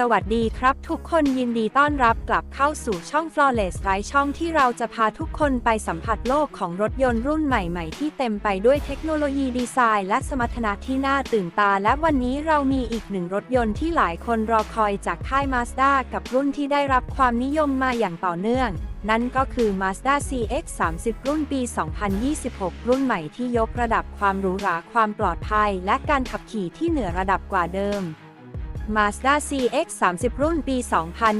สวัสดีครับทุกคนยินดีต้อนรับกลับเข้าสู่ช่อง Flawless ไร้ช่องที่เราจะพาทุกคนไปสัมผัสโลกของรถยนต์รุ่นใหม่ๆ ที่เต็มไปด้วยเทคโนโลยีดีไซน์ และสมรรถนะที่น่าตื่นตา และวันนี้เรามีอีกหนึ่งรถยนต์ที่หลายคนรอคอยจากค่าย Mazda กับรุ่นที่ได้รับความนิยมมาอย่างต่อเนื่อง นั่นก็คือ Mazda CX-30 รุ่นปี 2026 รุ่นใหม่ที่ยกระดับความหรูหราความปลอดภัย และการขับขี่ที่เหนือระดับกว่าเดิม Mazda CX-30 รุ่นปี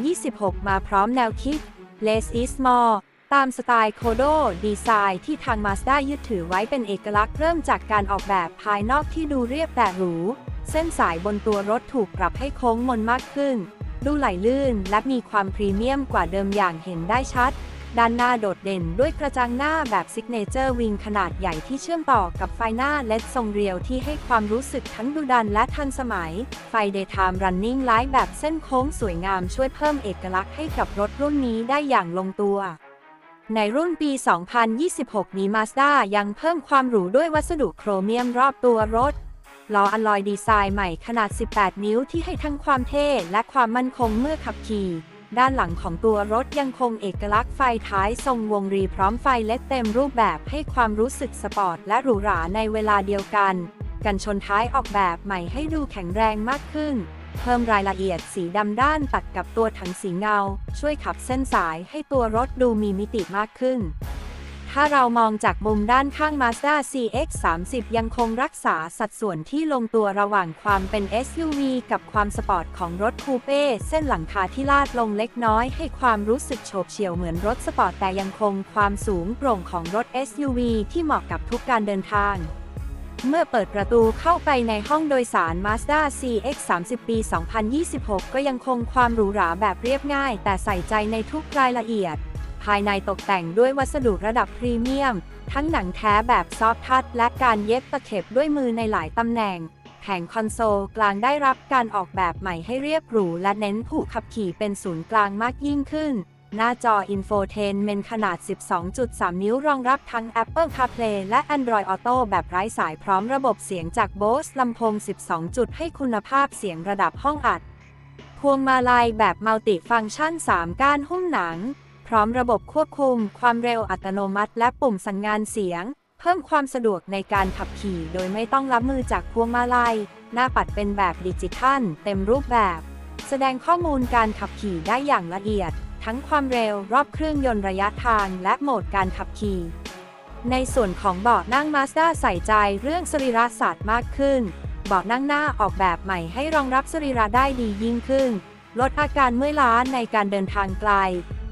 2026 มาพร้อมแนวคิด Less is more ตามสไตล์โคโดดีไซน์ที่ทาง Mazda ยึดถือไว้เป็นเอกลักษณ์เริ่มจากการออกแบบภายนอกที่ดูเรียบแต่หรู เส้นสายบนตัวรถถูกปรับให้โค้งมนมากขึ้น ดูไหลลื่นและมีความพรีเมียมกว่าเดิมอย่างเห็นได้ชัด ด้านหน้าโดดเด่นด้วยกระจังหน้าแบบซิกเนเจอร์วิงขนาดใหญ่ที่เชื่อมต่อกับไฟหน้าเลดทรงเรียวที่ให้ความรู้สึกทั้งดุดันและทันสมัย ไฟ Daytime Running Light แบบเส้นโค้งสวยงามช่วยเพิ่มเอกลักษณ์ให้กับรถรุ่นนี้ได้อย่างลงตัวในรุ่นปี 2026 นี้ Mazda ยังเพิ่มความหรูด้วยวัสดุโครเมียมรอบตัวรถ ล้ออลลอยดีไซน์ใหม่ขนาด 18 นิ้วที่ให้ทั้งความเท่และความมั่นคงเมื่อขับขี่ ด้านหลังของตัวรถยังคงเอกลักษณ์ไฟท้ายทรงวงรีพร้อมไฟเล็ดเต็มรูปแบบให้ความรู้สึกสปอร์ตและหรูหราในเวลาเดียวกัน กันชนท้ายออกแบบใหม่ให้ดูแข็งแรงมากขึ้น เพิ่มรายละเอียดสีดำด้านตัดกับตัวถังสีเงา ช่วยขับเส้นสายให้ตัวรถดูมีมิติมากขึ้น ถ้าเรามองจากมุมด้านข้าง Mazda CX-30 ยังคงรักษาสัดส่วนที่ลงตัวระหว่างความเป็น SUV กับความสปอร์ตของรถคูเป้เส้นหลังคาที่ลาดลงเล็กน้อยให้ความรู้สึกโฉบเฉี่ยวเหมือนรถสปอร์ตแต่ยังคงความสูงโปร่งของรถ SUV ที่เหมาะกับทุกการเดินทางเมื่อเปิดประตูเข้าไปในห้องโดยสาร Mazda CX-30 ปี 2026 ก็ยังคงความหรูหราแบบเรียบง่าย แต่ใส่ใจในทุกรายละเอียด ภายในตกแต่งด้วยวัสดุระดับพรีเมียม ทั้งหนังแท้แบบซอฟทัชและการเย็บตะเข็บด้วยมือในหลายตำแหน่ง แผงคอนโซลกลางได้รับการออกแบบใหม่ให้เรียบหรูและเน้นผู้ขับขี่เป็นศูนย์กลางมากยิ่งขึ้น หน้าจออินโฟเทนเมนขนาด 12.3 นิ้วรองรับทั้ง Apple CarPlay และ Android Auto แบบไร้สายพร้อมระบบเสียงจาก Bose ลำโพง 12 จุดให้คุณภาพเสียงระดับห้องอัด พวงมาลัยแบบมัลติฟังก์ชัน 3 ก้านหุ้มหนัง พร้อมระบบควบคุม ความเร็วอัตโนมัติ และปุ่มสั่งงานเสียง เพิ่มความสะดวกในการขับขี่ โดยไม่ต้องรับมือจากพวงมาลัย หน้าปัดเป็นแบบดิจิทัล เต็มรูปแบบ แสดงข้อมูลการขับขี่ได้อย่างละเอียด ทั้งความเร็วรอบเครื่องยนต์ระยะทาง และโหมดการขับขี่ ในส่วนของเบาะนั่ง Mazda ใส่ใจเรื่องสรีระศาสตร์มากขึ้นเบาะนั่งหน้าออกแบบใหม่ให้รองรับสรีระได้ดียิ่งขึ้น ลดอาการเมื่อยล้าในการเดินทางไกล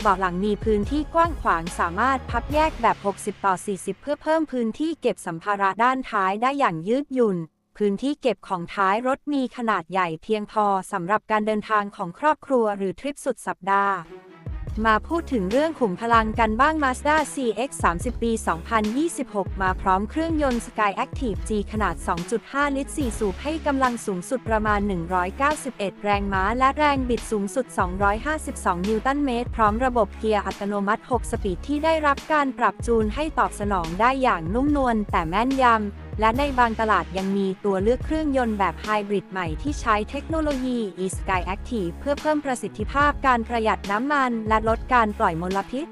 เบาะหลังมีพื้นที่กว้างขวางสามารถพับแยกแบบ 60 ต่อ 40 เพื่อเพิ่มพื้นที่เก็บสัมภาระด้านท้ายได้อย่างยืดหยุ่น พื้นที่เก็บของท้ายรถมีขนาดใหญ่เพียงพอสำหรับการเดินทางของครอบครัวหรือทริปสุดสัปดาห์ มาพูดถึงเรื่องขุมพลังกันบ้าง Mazda CX-30 ปี 2026 มาพร้อมเครื่องยนต์ Sky Active G ขนาด 2.5 ลิตร 4 สูบให้กำลังสูงสุดประมาณ 191 แรงม้า และแรงบิดสูงสุด 252 นิวตันเมตร พร้อมระบบเกียร์อัตโนมัติ 6 สปีดที่ได้รับการปรับจูนให้ตอบสนองได้อย่างนุ่มนวลแต่แม่นยำ และในบางตลาดยังมีตัวเลือกเครื่องยนต์แบบไฮบริดใหม่ที่ใช้เทคโนโลยี e-Sky Active เพื่อเพิ่มประสิทธิภาพการประหยัดน้ำมัน และลดการปล่อยมลพิษ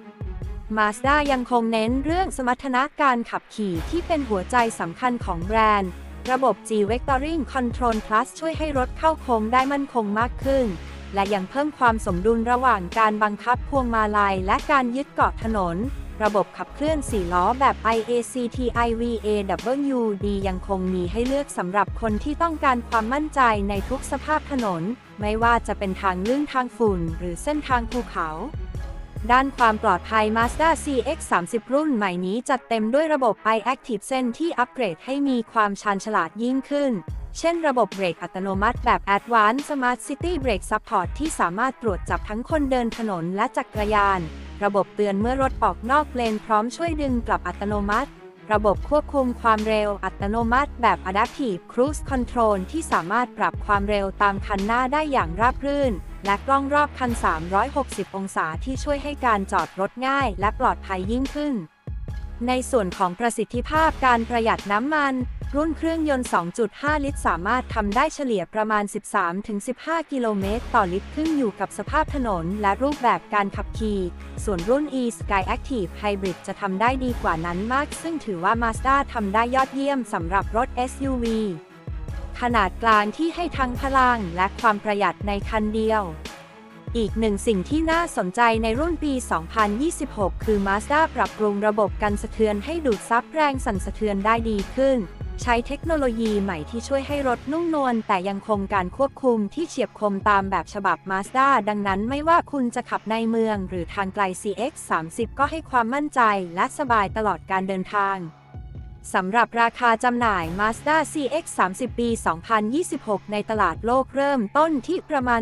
Mazda ยังคงเน้นเรื่องสมรรถนะการขับขี่ที่เป็นหัวใจสำคัญของแบรนด์ ระบบ G Vectoring Control Plus ช่วยให้รถเข้าโค้งได้มั่นคงมากขึ้น และยังเพิ่มความสมดุลระหว่างการบังคับพวงมาลัยและการยึดเกาะถนน ระบบขับเคลื่อน 4 ล้อแบบ IACT IVAWD ยังคงมีให้เลือกสำหรับคนที่ต้องการความมั่นใจในทุกสภาพถนน ไม่ว่าจะเป็นทางลื่นทางฝุ่น หรือเส้นทางภูเขา ด้านความปลอดภัย Mazda CX-30 รุ่นใหม่นี้จัดเต็มด้วยระบบ iActive Sense ที่อัปเกรดให้มีความชาญฉลาดยิ่งขึ้น เช่นระบบเบรกอัตโนมัติแบบ Advanced Smart City Brake Support ที่สามารถตรวจจับทั้งคนเดินถนนและจักรยาน ระบบเตือนเมื่อรถออกนอกเลนพร้อมช่วยดึงกลับอัตโนมัติ ระบบควบคุมความเร็วอัตโนมัติแบบ Adaptive Cruise Control ที่สามารถปรับความเร็วตามคันหน้าได้อย่างราบรื่น และกล้องรอบคัน 360 องศาที่ช่วยให้การจอดรถง่าย และปลอดภัยยิ่งขึ้น ในส่วนของประสิทธิภาพการประหยัดน้ำมัน รุ่นเครื่องยนต์ 2.5 ลิตร สามารถทำได้เฉลี่ยประมาณ 13-15 กิโลเมตร ต่อลิตรขึ้นอยู่กับสภาพถนน และรูปแบบการขับขี่ ส่วนรุ่น e Sky Active Hybrid จะทำได้ดีกว่านั้นมาก ซึ่งถือว่า Mazda ทำได้ยอดเยี่ยมสำหรับรถ SUV ขนาดกลางที่ให้ทั้งพลังและความประหยัดในคันเดียว อีกหนึ่งสิ่งที่น่าสนใจในรุ่นปี 2026 คือ Mazda ปรับปรุงระบบกันสะเทือนให้ดูดซับแรงสั่นสะเทือนได้ดีขึ้น ใช้เทคโนโลยีใหม่ที่ช่วยให้รถนุ่มนวลแต่ยังคงการควบคุมที่เฉียบคมตามแบบฉบับ Mazda ดังนั้นไม่ว่าคุณจะขับในเมืองหรือทางไกล CX-30 ก็ให้ความมั่นใจและสบายตลอดการเดินทาง สำหรับราคาจำหน่าย Mazda CX-30 ปี 2026 ในตลาดโลกเริ่มต้นที่ประมาณ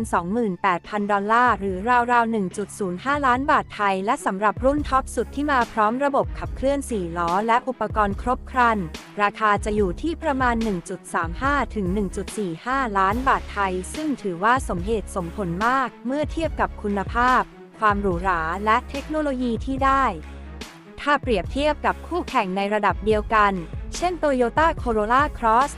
28,000 ดอลลาร์ หรือราวๆ 1.05 ล้านบาทไทย และสำหรับรุ่นท็อปสุดที่มาพร้อมระบบขับเคลื่อน 4 ล้อ และอุปกรณ์ครบครัน ราคาจะอยู่ที่ประมาณ 1.35 ถึง 1.45 ล้านบาทไทย ซึ่งถือว่าสมเหตุสมผลมาก เมื่อเทียบกับคุณภาพ ความหรูหรา และเทคโนโลยีที่ได้ ถ้าเปรียบเทียบกับคู่แข่งในระดับเดียวกัน เช่น Toyota Corolla Cross